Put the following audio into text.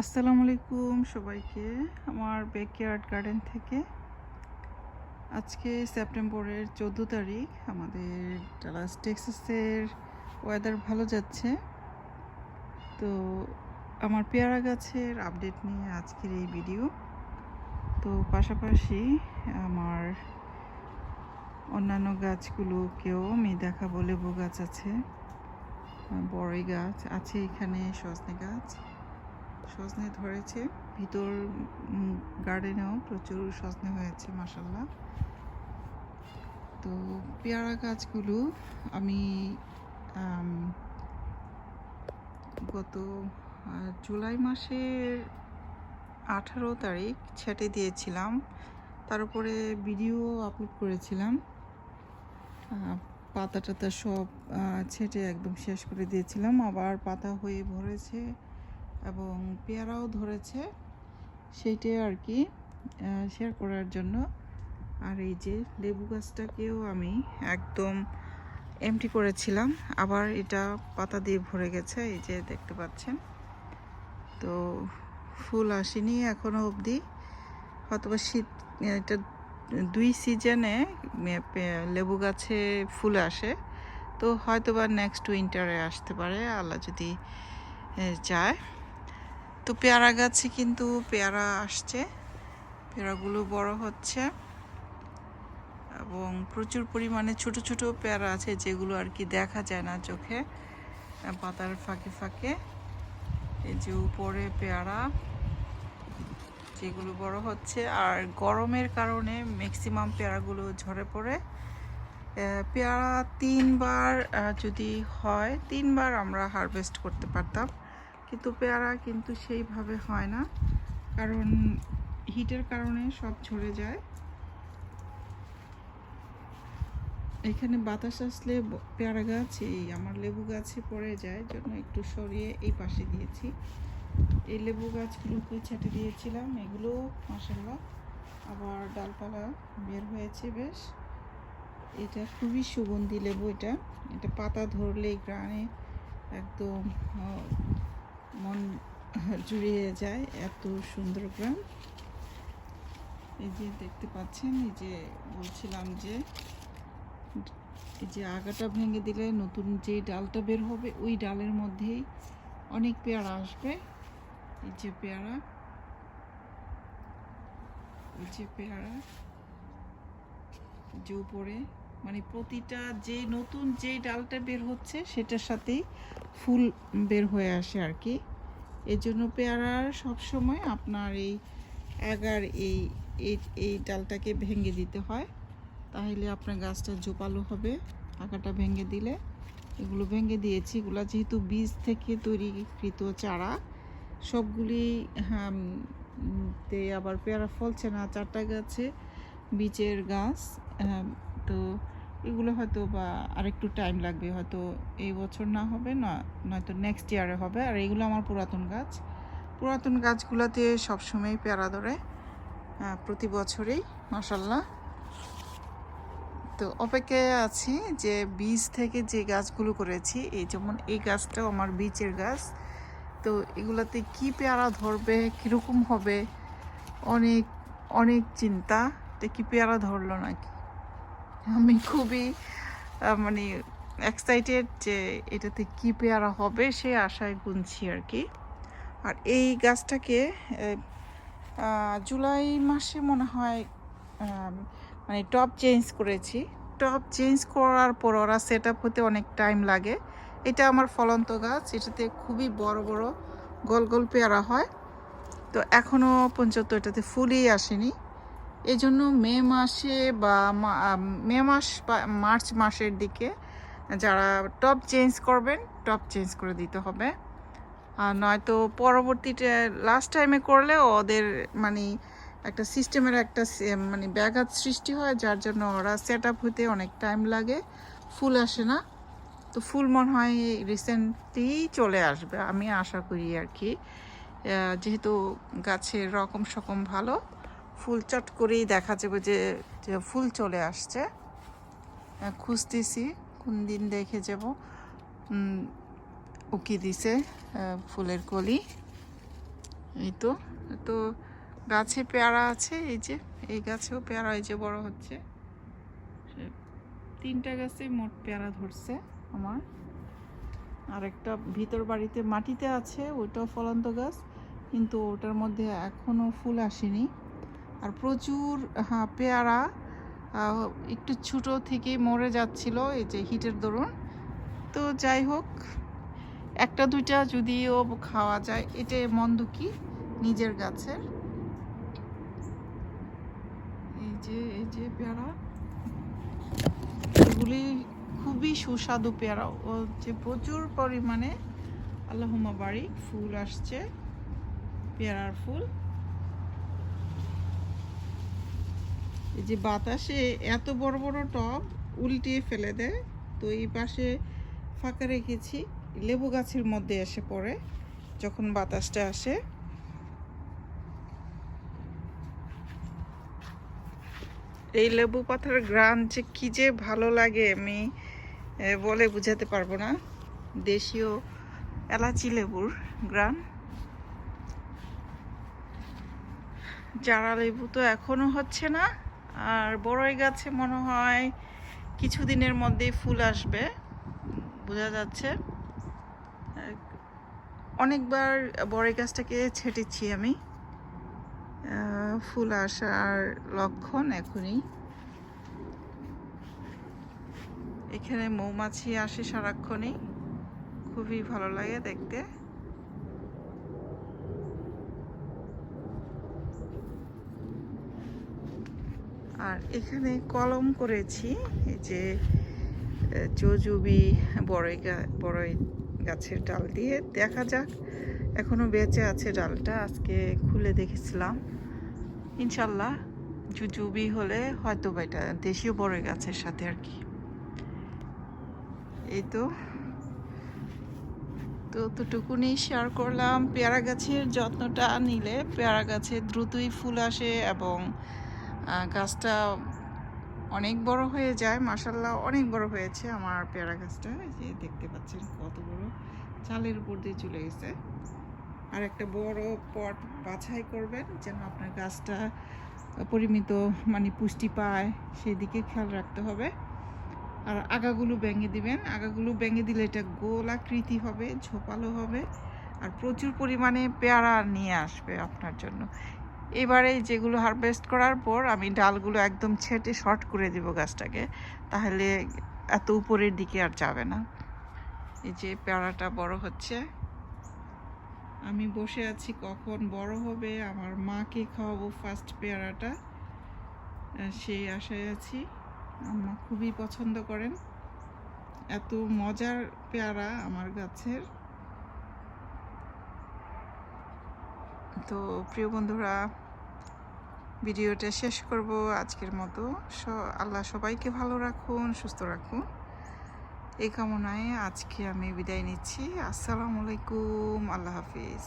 আসসালামু আলাইকুম সবাইকে আমার ব্যাকয়ার্ড গার্ডেন থেকে। আজকে সেপ্টেম্বরের চোদ্দ তারিখ, আমাদের ডালাস টেক্সাসের ওয়েদার ভালো যাচ্ছে। তো আমার পেয়ারা গাছের আপডেট নিয়ে আজকের এই ভিডিও তো পাশাপাশি আমার অন্যান্য গাছগুলোকেও আমি দেখাবো, লেবু গাছ আছে বড়ই গাছ আছে এখানে, সজনে গাছ। সজনে ধরেছে। ভিতর গার্ডেনেও প্রচুর সজনে হয়েছে মাসাল্লাহ তো পেয়ারা গাছগুলো আমি গত জুলাই মাসের আঠারো তারিখ ছেটে দিয়েছিলাম। তার উপরে ভিডিও আপলোড করেছিলাম। পাতা টাতা সব ছেটে একদম শেষ করে দিয়েছিলাম। আবার পাতা হয়ে ভরেছে। এবং পেয়ারাও ধরেছে। সেইটাই আর কি শেয়ার করার জন্য। আর এই যে লেবু গাছটাকেও আমি একদম এমটি করেছিলাম। আবার এটা পাতা দিয়ে ভরে গেছে, এই যে দেখতে পাচ্ছেন। তো ফুল আসেনি এখনও অবধি। হয়তোবা শীত, এটা দুই সিজনে লেবু গাছে ফুল আসে। তো হয়তোবা নেক্সট উইন্টারে আসতে পারে, আল্লাহ যদি চায়। তো পেয়ারা গাছে কিন্তু পেয়ারা আসছে। পেয়ারাগুলো বড় হচ্ছে। এবং প্রচুর পরিমাণে ছোট ছোট পেয়ারা আছে যেগুলো আর কি দেখা যায় না চোখে। পাতার ফাঁকে ফাঁকে। এই যে উপরে পেয়ারা যেগুলো বড় হচ্ছে। আর গরমের কারণে ম্যাক্সিমাম পেয়ারাগুলো ঝরে পড়ে। পেয়ারা তিনবার যদি হয়, তিনবার আমরা হারভেস্ট করতে পারতাম। কিন্তু পেয়ারা কিন্তু সেইভাবে হয় না, কারণ হিটের কারণে সব ঝরে যায়। এখানে বাতাস আসলে পেয়ারা গাছ, এই আমার লেবু গাছে পড়ে যায়, জন্য একটু সরিয়ে এই পাশে দিয়েছি। এই লেবু গাছগুলোকে ছেটে দিয়েছিলাম, এগুলো মাসাল্লাহ আবার ডালপালা বের হয়েছে বেশ। এটা খুবই সুগন্ধি লেবু এটা। এটা পাতা ধরলে গ্রানে একদম মন জুড়িয়ে যায় এত সুন্দর গ্রাম। এই যে দেখতে পাচ্ছেন, এই যে বলছিলাম যে, এই যে আগাটা ভেঙে দিলে নতুন যে ডালটা বের হবে, ওই ডালের মধ্যেই অনেক পেয়ারা আসবে। এই যে পেয়ারা, এই যে পেয়ারা, যে উপরে মানে প্রতিটা যে নতুন যে ডালটা বের হচ্ছে সেটার সাথেই ফুল বের হয়ে আসে আর কি। এর জন্য পেয়ারার সবসময় আপনার এই এগার এই এই ডালটাকে ভেঙে দিতে হয়। তাহলে আপনার গাছটা জোপালো হবে আগাটা ভেঙে দিলে। এগুলো ভেঙে দিয়েছি। এগুলো যেহেতু বীজ থেকে তৈরিকৃত চারা সবগুলি উম, তে আবার পেয়ারা ফলছে না। চারটা গাছে বীজের গাছ আম, তো এগুলো হয়তো বা আরেকটু টাইম লাগবে, হয়তো এই বছর না হবে, না, নয়তো নেক্সট ইয়ারে হবে। আর এগুলো আমার পুরাতন গাছ। পুরাতন গাছগুলোতে সবসময় পেয়ারা ধরে প্রতি বছরেই মাসাল্লাহ তো অপেক্ষায় আছি যে বীজ থেকে যে গাছগুলো করেছি, এই যেমন এই গাছটাও আমার বীজের গাছ। তো এগুলাতে কি পেয়ারা ধরবে, কীরকম হবে, অনেক অনেক চিন্তা। এটা কি পেয়ারা ধরলো নাকি? আমি খুবই মানে এক্সাইটেড যে এটাতে কি পেয়ারা হবে সে আশায় গুনছি আর কি। আর এই গাছটাকে জুলাই মাসে মনে হয় মানে টপ চেঞ্জ করেছি। টপ চেঞ্জ করার পর ওরা সেট আপ হতে অনেক টাইম লাগে। এটা আমার ফলন্ত গাছ, এটাতে খুবই বড় বড় গোল গোল পেয়ারা হয়। তো এখনও পর্যন্ত এটাতে ফুলই আসেনি। এই জন্য মে মাসে বা মা- মে মাস বা মার্চ মাসের দিকে যারা টপ চেঞ্জ করবেন, টপ চেঞ্জ করে দিতে হবে। আর নয়তো পরবর্তীতে লাস্ট টাইমে করলে ওদের মানে একটা সিস্টেমের একটা মানে ব্যাঘাত সৃষ্টি হয়, যার জন্য ওরা সেট আপ হতে অনেক টাইম লাগে। ফুল আসে না। তো ফুল মনে হয় রিসেন্টলি চলে আসবে, আমি আশা করি আর কি। যেহেতু গাছের রকম সকম ভালো ফুল চট করেই দেখা যাবে যে ফুল চলে আসছে। খুঁজতেছি কোন দিন দেখে যাব। উকি দিছে ফুলের কলি। এই তো তো গাছে পেয়ারা আছে, এই যে, এই গাছেও পেয়ারা, এই যে বড় হচ্ছে। তিনটা গাছে মোট পেয়ারা ধরছে আমার। আর একটা ভিতর বাড়িতে মাটিতে আছে, ওইটাও ফলন্ত গাছ, কিন্তু ওটার মধ্যে এখনও ফুল আসেনি। আর প্রচুর হ্যাঁ পেয়ারা একটু ছোটো থেকে মরে যাচ্ছিল এই যে হিটের দরুন। তো যাই হোক, একটা দুইটা যদিও খাওয়া যায় এটা মন্দ কি নিজের গাছের। এই যে এই যে পেয়ারা। এগুলি খুবই সুস্বাদু পেয়ারা। ও যে প্রচুর পরিমাণে আল্লাহমা বাড়ি ফুল আসছে, পেয়ারার ফুল। এই যে বাতাসে এত বড় বড় টব উল্টিয়ে ফেলে দেয় তো এই পাশে ফাঁকা রেখেছি, লেবু গাছের মধ্যে এসে পড়ে যখন বাতাসটা আসে। এই লেবু পাতার গ্রান যে কী যে ভালো লাগে আমি বলে বুঝাতে পারব না। দেশীয় এলাচি লেবুর গ্রান। চারা লেবু তো এখনও হচ্ছে না আর বড়ই গাছে মনে হয় কিছুদিনের মধ্যেই ফুল আসবে, বোঝা যাচ্ছে। অনেকবার বড়ই গাছটাকে ছেটেছি আমি। ফুল আসার লক্ষণ এখনই। এখানে মৌমাছি আসে সারাক্ষণই। খুবই ভালো লাগে দেখতে। আর এখানে কলম করেছি, এই যে জজুবি বড়ই বড়ই গাছের ডাল দিয়ে। দেখা যাক এখনও বেঁচে আছে ডালটা, আজকে খুলে দেখেছিলাম। ইনশাল্লাহ জুজুবি হলে হয়তো বা এটা দেশীয় বড়ই গাছের সাথে আর কি। এই তো তো অতটুকুনি শেয়ার করলাম। পেয়ারা গাছের যত্নটা নিলে পেয়ারা গাছে দ্রুতই ফুল আসে এবং গাছটা অনেক বড় হয়ে যায় মাসাল্লাহ অনেক বড় হয়েছে আমার পেয়ারা গাছটা। যে দেখতে পাচ্ছেন কত বড়। চালের উপর দিয়ে চলে গেছে। আর একটা বড় পট বাছাই করবেন যেন আপনার গাছটা পরিমিত মানে পুষ্টি পায়, সেদিকে খেয়াল রাখতে হবে। আর আগাগুলো ভেঙে দিবেন। আগাগুলো ভেঙে দিলে এটা গোলাকৃতি হবে, ঝোপালো হবে। আর প্রচুর পরিমাণে পেয়ারা নিয়ে আসবে আপনার জন্য। এবারে যেগুলো হারভেস্ট করার পর আমি ডালগুলো একদম ছেটে শর্ট করে দিব গাছটাকে, তাহলে এত উপরের দিকে আর যাবে না। এই যে পেয়ারাটা বড় হচ্ছে। আমি বসে আছি কখন বড় হবে, আমার মাকে খাওয়াবো ফার্স্ট পেয়ারাটা। সেই আশায় আছি। আম্মা খুবই পছন্দ করেন। এত মজার পেয়ারা আমার গাছের। তো প্রিয় বন্ধুরা, ভিডিওটা শেষ করব আজকের মতো। আল্লাহ সবাইকে ভালো রাখুন, সুস্থ রাখুন। এই কামনায় আজকে আমি বিদায় নিচ্ছি। আসসালামু আলাইকুম, আল্লাহ হাফিজ।